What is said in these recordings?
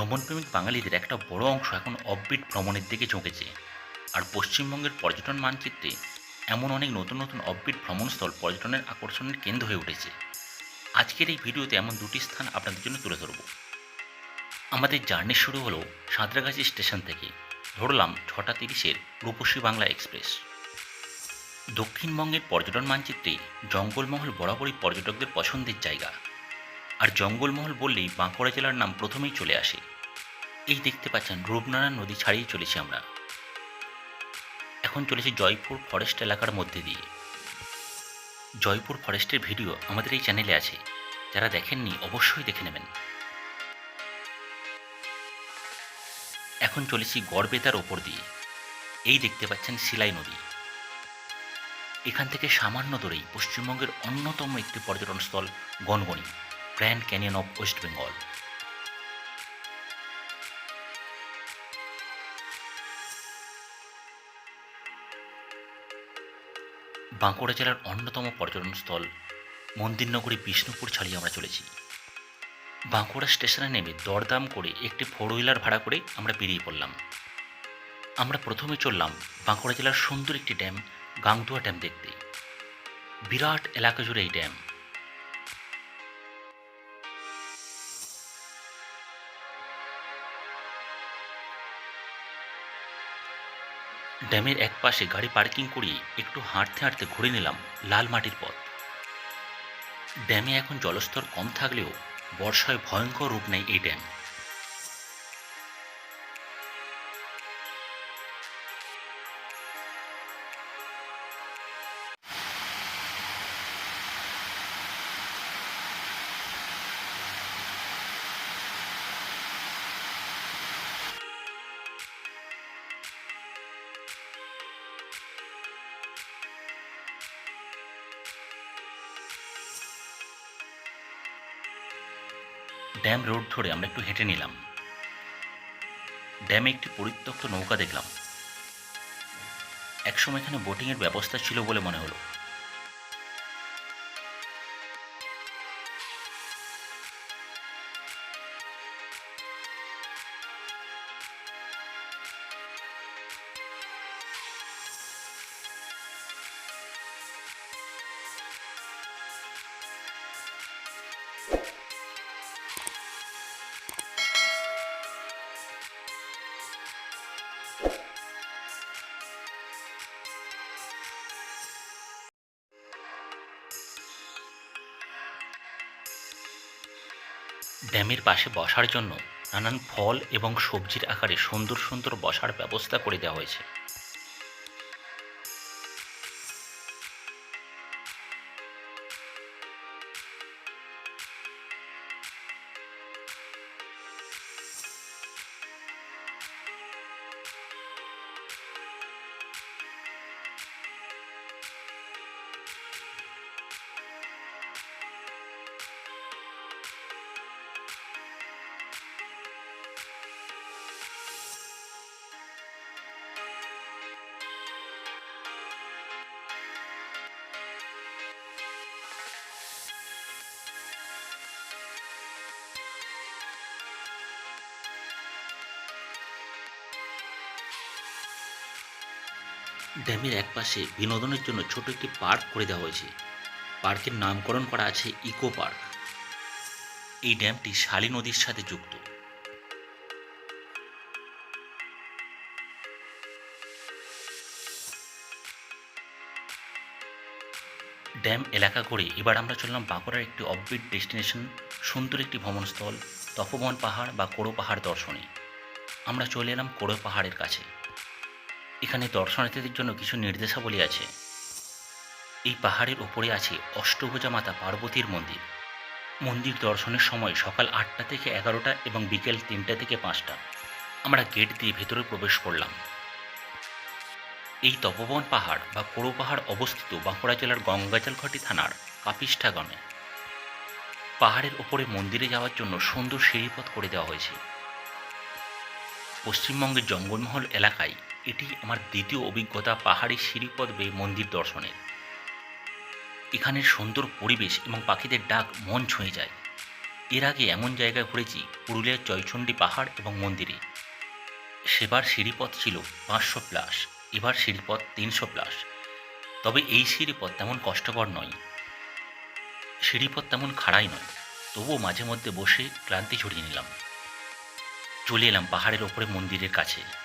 ভ্রমণপ্রেমিক বাঙালিদের একটা বড় অংশ এখন অফবিট ভ্রমণের দিকে ঝুঁকেছে আর পশ্চিমবঙ্গের পর্যটন মানচিত্রে এমন অনেক নতুন নতুন অফবিট ভ্রমণস্থল পর্যটনের আকর্ষণের কেন্দ্র হয়ে উঠেছে। আজকের এই ভিডিওতে এমন দুটি স্থান আপনাদের জন্য তুলে ধরব। আমাদের জার্নি শুরু হলো সাঁতরাগাছি স্টেশন থেকে, ধরলাম ছটা তিরিশের রূপসী বাংলা এক্সপ্রেস। দক্ষিণবঙ্গের পর্যটন মানচিত্রে জঙ্গলমহল বরাবরই পর্যটকদের পছন্দের জায়গা। আর জঙ্গলমহল বললেই বাঁকুড়া জেলার নাম প্রথমেই চলে আসে। এই দেখতে পাচ্ছেন, রূপনারায়ণ নদী ছাড়িয়ে চলেছি আমরা। এখন চলেছি জয়পুর ফরেস্ট এলাকার মধ্যে দিয়ে। জয়পুর ফরেস্টের ভিডিও আমাদের এই চ্যানেলে আছে। যারা দেখেননি, অবশ্যই দেখে নেবেন। এখন চলেছি গড়বেতার ওপর দিয়ে। এই দেখতে পাচ্ছেন শিলাই নদী। এখান থেকে সামান্য দূরেই পশ্চিমবঙ্গের অন্যতম একটি পর্যটন স্থল Gangani, grand canyon of west Bengal. Bankura জেলার অন্যতম পর্যটন স্থল মন্দিরনগরী বিষ্ণুপুর ছাড়িয়ে আমরা চলেছি। বাঁকুড়া স্টেশনে নেমে দরদাম করে একটি ফোর হুইলার ভাড়া করে আমরা বেরিয়ে পড়লাম। আমরা প্রথমে চললাম বাঁকুড়া জেলার সুন্দর একটি ড্যাম গাংদুয়া ড্যাম দেখতে। বিরাট এলাকা জুড়ে এই ড্যাম। ড্যামের এক পাশে গাড়ি পার্কিং করিয়ে একটু হাঁটতে হাঁটতে ঘুরে নিলাম লাল মাটির পথ। ড্যামে এখন জলস্তর কম থাকলেও বর্ষায় ভয়ঙ্কর রূপ নেয় এই ড্যাম। ড্যাম রোড ধরে আমরা একটু হেঁটে নিলাম। ড্যামে একটি পরিত্যক্ত নৌকা দেখলাম। একসময় এখানে বোটিংয়ের ব্যবস্থা ছিল বলে মনে হলো। ড্যামের পাশে বসার জন্য নানান ফল এবং সবজির আকারে সুন্দর সুন্দর বসার ব্যবস্থা করে দেওয়া হয়েছে। ড্যামের একপাশে বিনোদনের জন্য ছোট একটি পার্ক করে দেওয়া হয়েছে। পার্কের নামকরণ করা আছে ইকো পার্ক। এই ড্যামটি শালী নদীর সাথে যুক্ত। ড্যাম এলাকা করে এবার আমরা চললাম বাঁকুড়ার একটি অফবিট ডেস্টিনেশন সুন্দর একটি ভ্রমণস্থল, তপবন পাহাড় বা কোড়ো পাহাড় দর্শনে। আমরা চলে এলাম কোড়ো পাহাড়ের কাছে। এখানে দর্শনার্থীদের জন্য কিছু নির্দেশাবলী আছে। এই পাহাড়ের ওপরে আছে অষ্টভুজা মাতা পার্বতীর মন্দির। মন্দির দর্শনের সময় সকাল আটটা থেকে এগারোটা এবং বিকেল তিনটা থেকে পাঁচটা। আমরা গেট দিয়ে ভেতরে প্রবেশ করলাম। এই তপবন পাহাড় বা পোড়ো পাহাড় অবস্থিত বাঁকুড়া জেলার গঙ্গাজলঘাটি থানার কাপিষ্ঠা গ্রামে। পাহাড়ের ওপরে মন্দিরে যাওয়ার জন্য সুন্দর সিঁড়িপথ করে দেওয়া হয়েছে। পশ্চিমবঙ্গের জঙ্গলমহল এলাকায় এটি আমার দ্বিতীয় অভিজ্ঞতা পাহাড়ি সিঁড়িপথ বেয়ে মন্দির দর্শনের। এখানের সুন্দর পরিবেশ এবং পাখিদের ডাক মন ছুঁয়ে যায়। এর আগে এমন জায়গায় ঘুরেছি, পুরুলিয়ার জয়চণ্ডী পাহাড় এবং মন্দিরে। সেবার সিঁড়িপথ ছিল পাঁচশো প্লাস, এবার সিঁড়িপথ তিনশো প্লাস। তবে এই সিঁড়িপথ তেমন কষ্টকর নয়। সিঁড়িপথ তেমন খাড়াই নয়, তবুও মাঝে মধ্যে বসে ক্লান্তি ঝরিয়ে নিলাম। চলে এলাম পাহাড়ের ওপরে মন্দিরের কাছে।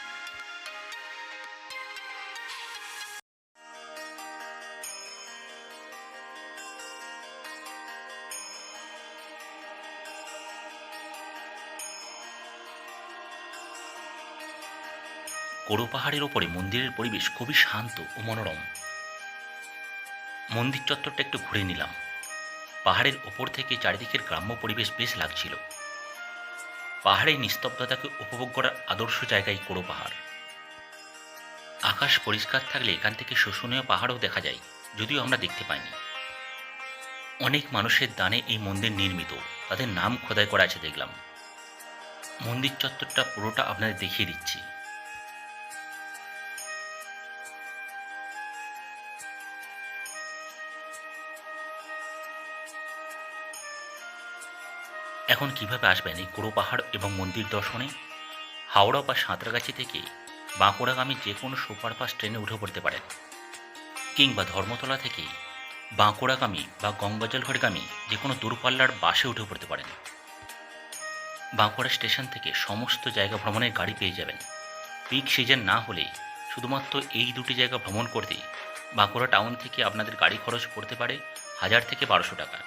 কোড়ো পাহাড়ের ওপরে মন্দিরের পরিবেশ খুবই শান্ত ও মনোরম। মন্দির চত্বরটা একটু ঘুরে নিলাম। পাহাড়ের ওপর থেকে চারিদিকের গ্রাম্য পরিবেশ বেশ লাগছিল। পাহাড়ের নিস্তব্ধতাকে উপভোগ করার আদর্শ জায়গায় কোড়ো পাহাড় আকাশ পরিষ্কার থাকলে এখান থেকে শোষণীয় পাহাড়ও দেখা যায়, যদিও আমরা দেখতে পাইনি। অনেক মানুষের দানে এই মন্দির নির্মিত, তাদের নাম খোদাই করা আছে দেখলাম। মন্দির চত্বরটা পুরোটা আপনাদের দেখিয়ে দিচ্ছি। এখন কীভাবে আসবেন এই কুড়ো পাহাড় এবং মন্দির দর্শনে? হাওড়া বা সাঁতরাগাছি থেকে বাঁকুড়াগামী যে কোনো সুপারফাস্ট ট্রেনে উঠে পড়তে পারেন। কিংবা ধর্মতলা থেকে বাঁকুড়াগামী বা গঙ্গাজলঘাটগামী যে কোনো দূরপাল্লার বাসে উঠে পড়তে পারেন। বাঁকুড়া স্টেশন থেকে সমস্ত জায়গা ভ্রমণের গাড়ি পেয়ে যাবেন। পিক সিজন না হলে শুধুমাত্র এই দুটি জায়গা ভ্রমণ করতে বাঁকুড়া টাউন থেকে আপনাদের গাড়ি খরচ পড়তে পারে হাজার থেকে বারোশো টাকা।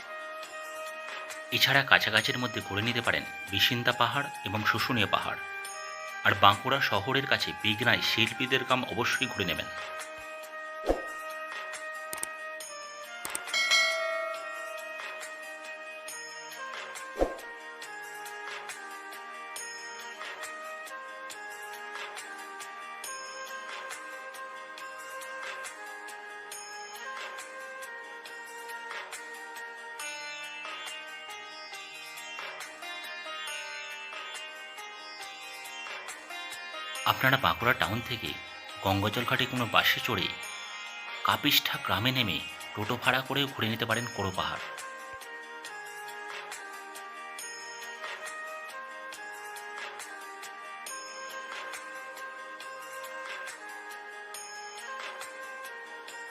এছাড়া কাছাকাছির মধ্যে ঘুরে নিতে পারেন বিসিন্দা পাহাড় এবং শুশুনিয়া পাহাড়। আর বাঁকুড়া শহরের কাছে বিঘ্নায় শিল্পীদের কাম অবশ্যই ঘুরে নেবেন। আপনারা বাঁকুড়া টাউন থেকে গঙ্গাজল ঘাটে কোনো বাসে চড়ে কাপিষ্ঠা গ্রামে নেমে টোটো ভাড়া করেও ঘুরে নিতে পারেন কোড়ো পাহাড়।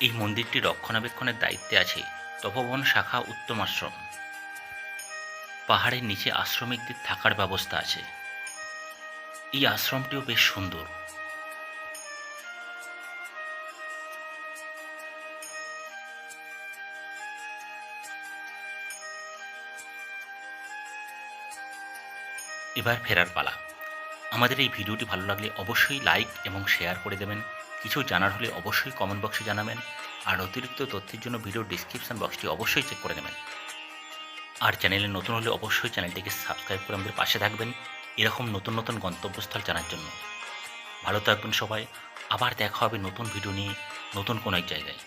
এই মন্দিরটি রক্ষণাবেক্ষণের দায়িত্বে আছে তপবন শাখা উত্তম আশ্রম। পাহাড়ের নিচে আশ্রমিকদের থাকার ব্যবস্থা আছে। এই আশ্রমটিও বেশ সুন্দর। এবার ফেরার পালা। আমাদের এই ভিডিওটি ভালো লাগলে অবশ্যই লাইক এবং শেয়ার করে দেবেন। কিছু জানার হলে অবশ্যই কমেন্ট বক্সে জানাবেন। আর অতিরিক্ত তথ্যের জন্য ভিডিও ডিসক্রিপশন বক্সটি অবশ্যই চেক করে নেবেন। আর চ্যানেলে নতুন হলে অবশ্যই চ্যানেলটিকে সাবস্ক্রাইব করে আমাদের পাশে থাকবেন। এরকম নতুন নতুন গন্তব্যস্থল জানার জন্য। ভালো থাকবেন সবাই। আবার দেখা হবে নতুন ভিডিও নিয়ে নতুন কোনো এক জায়গায়।